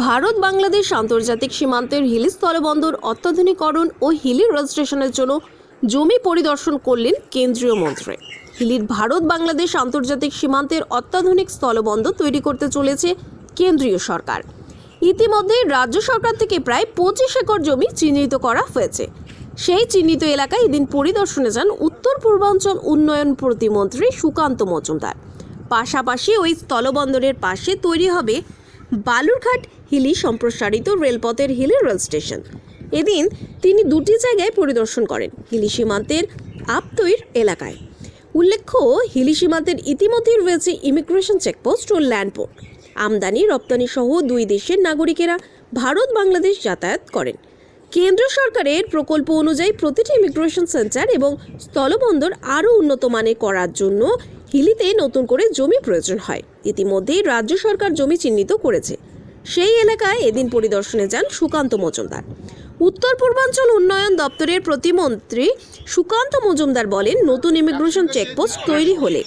ভারত বাংলাদেশ আন্তর্জাতিক সীমান্তের হিলি স্থলবন্দর অত্যাধুনিকরণ ও হিলি রেজিস্ট্রেশনের জন্য জমি পরিদর্শন করলেন কেন্দ্রীয় মন্ত্রী। হিলির ভারত বাংলাদেশ আন্তর্জাতিক সীমান্তের অত্যাধুনিক স্থলবন্দর তৈরি করতে চলেছে কেন্দ্রীয় সরকার। ইতিমধ্যে রাজ্য সরকার থেকে প্রায় পঁচিশ একর জমি চিহ্নিত করা হয়েছে। সেই চিহ্নিত এলাকায় এদিন পরিদর্শনে যান উত্তর পূর্বাঞ্চল উন্নয়ন প্রতিমন্ত্রী সুকান্ত মজুমদার। পাশাপাশি ওই স্থলবন্দরের পাশে তৈরি হবে বালুরঘাট হিলি সম্প্রসারিত রেলপথের হিলি রেল স্টেশন। এদিন তিনি দুটি জায়গায় পরিদর্শন করেন, হিলি সীমান্তের আপতৈর এলাকায়। উল্লেখ্য, হিলি সীমান্তের ইতিমধ্যেই রয়েছে ইমিগ্রেশন চেকপোস্ট ও ল্যান্ডপোর্ট আমদানি, রপ্তানি সহ দুই দেশের নাগরিকেরা ভারত, বাংলাদেশ যাতায়াত করেন। কেন্দ্র সরকারের প্রকল্প অনুযায়ী প্রতিটি ইমিগ্রেশন সেন্টার এবং স্থলবন্দর আরও উন্নত মানের করার জন্য হিলিতে নতুন করে জমি প্রয়োজন হয়। ইতিমধ্যেই রাজ্য সরকার জমি চিহ্নিত করেছে। সেই এলাকায় এদিন পরিদর্শনে যান সুকান্ত মজুমদার। উত্তর পূর্বাঞ্চল উন্নয়ন দপ্তরের প্রতিমন্ত্রী সুকান্ত মজুমদার বলেন, নতুন ইমিগ্রেশন চেকপোস্ট তৈরি হলে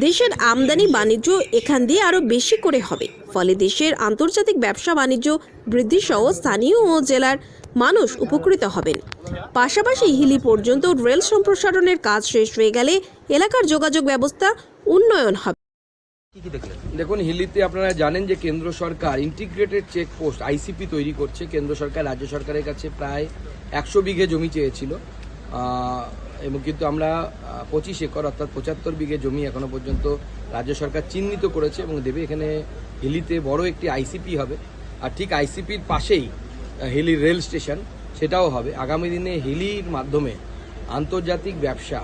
দেশের আমদানি বাণিজ্য এখান দিয়ে আরও বেশি করে হবে। ফলে দেশের আন্তর্জাতিক ব্যবসা বাণিজ্য বৃদ্ধিসহ স্থানীয় ও জেলার মানুষ উপকৃত হবেন। পাশাপাশি হিলি পর্যন্ত রেল সম্প্রসারণের কাজ শেষ হয়ে গেলে এলাকার যোগাযোগ ব্যবস্থা উন্নয়ন হবে। দেখুন, হিলিতে আপনারা জানেন যে কেন্দ্র সরকার ইন্টিগ্রেটেড চেকপোস্ট আইসিপি তৈরি করছে। কেন্দ্র সরকার, রাজ্য সরকারের কাছে প্রায় একশো বিঘে জমি চেয়েছিল। এবং কিন্তু আমরা পঁচিশ একর অর্থাৎ পঁচাত্তর বিঘে জমি এখনও পর্যন্ত রাজ্য সরকার চিহ্নিত করেছে এবং দেবে এখানে হিলিতে বড় একটি আইসিপি হবে। আর ঠিক আইসিপির পাশেই হিলি রেল স্টেশন। সেটাও হবে। আগামী দিনে হিলির মাধ্যমে আন্তর্জাতিক ব্যবসা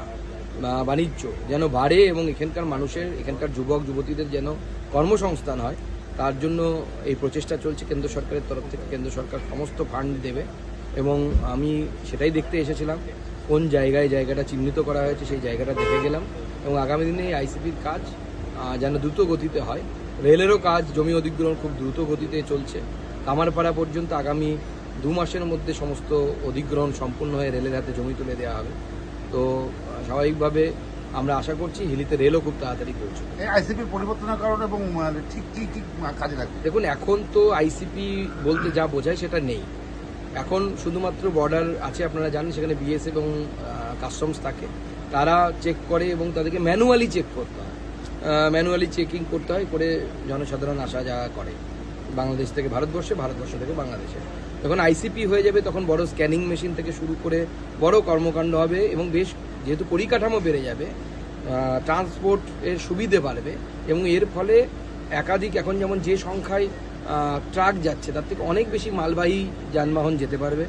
বাণিজ্য যেন বাড়ে এবং এখানকার মানুষের, এখানকার যুবক, যুবতীদের যেন কর্মসংস্থান হয়, তার জন্য এই প্রচেষ্টা চলছে কেন্দ্র সরকারের তরফ থেকে। কেন্দ্র সরকার সমস্ত ফান্ড দেবে এবং আমি সেটাই দেখতে এসেছিলাম, কোন জায়গায় জায়গাটা চিহ্নিত করা হয়েছে সেই জায়গাটা দেখে গেলাম এবং আগামী দিনে এই আইসিপির কাজ যেন দ্রুত গতিতে হয়। রেলেরও কাজ, জমি অধিগ্রহণ খুব দ্রুত গতিতে চলছে। কামারপাড়া পর্যন্ত আগামী দু মাসের মধ্যে সমস্ত অধিগ্রহণ সম্পূর্ণ হয়ে রেলের হাতে জমি তুলে দেওয়া হবে। তো স্বাভাবিকভাবে আমরা আশা করছি হিলিতে রেলও খুব তাড়াতাড়ি পৌঁছবে। আইসিপির পরিবর্তনের কারণে এবং ঠিক কি কি কাজে লাগবে? দেখুন এখন তো আইসিপি বলতে যা বোঝায় সেটা নেই। এখন শুধুমাত্র বর্ডার আছে আপনারা জানেন সেখানে বিএস এবং কাস্টমস থাকে। তারা চেক করে এবং তাদেরকে ম্যানুয়ালি চেক করতে হয়। ম্যানুয়ালি চেকিং করতে হয় করে জনসাধারণ আসা যাওয়া করে। বাংলাদেশ থেকে ভারতবর্ষে, ভারতবর্ষ থেকে বাংলাদেশে। যখন আইসিপি হয়ে যাবে, তখন বড় স্ক্যানিং মেশিন থেকে শুরু করে বড় কর্মকাণ্ড হবে এবং বেশ যেহেতু পরিকাঠামো বেড়ে যাবে ট্রান্সপোর্ট এর সুবিধে বাড়বে এবং এর ফলে একাধিক এখন যেমন যে সংখ্যায় ট্রাক যাচ্ছে, তার থেকে অনেক বেশি মালবাহী যানবাহন যেতে পারবে।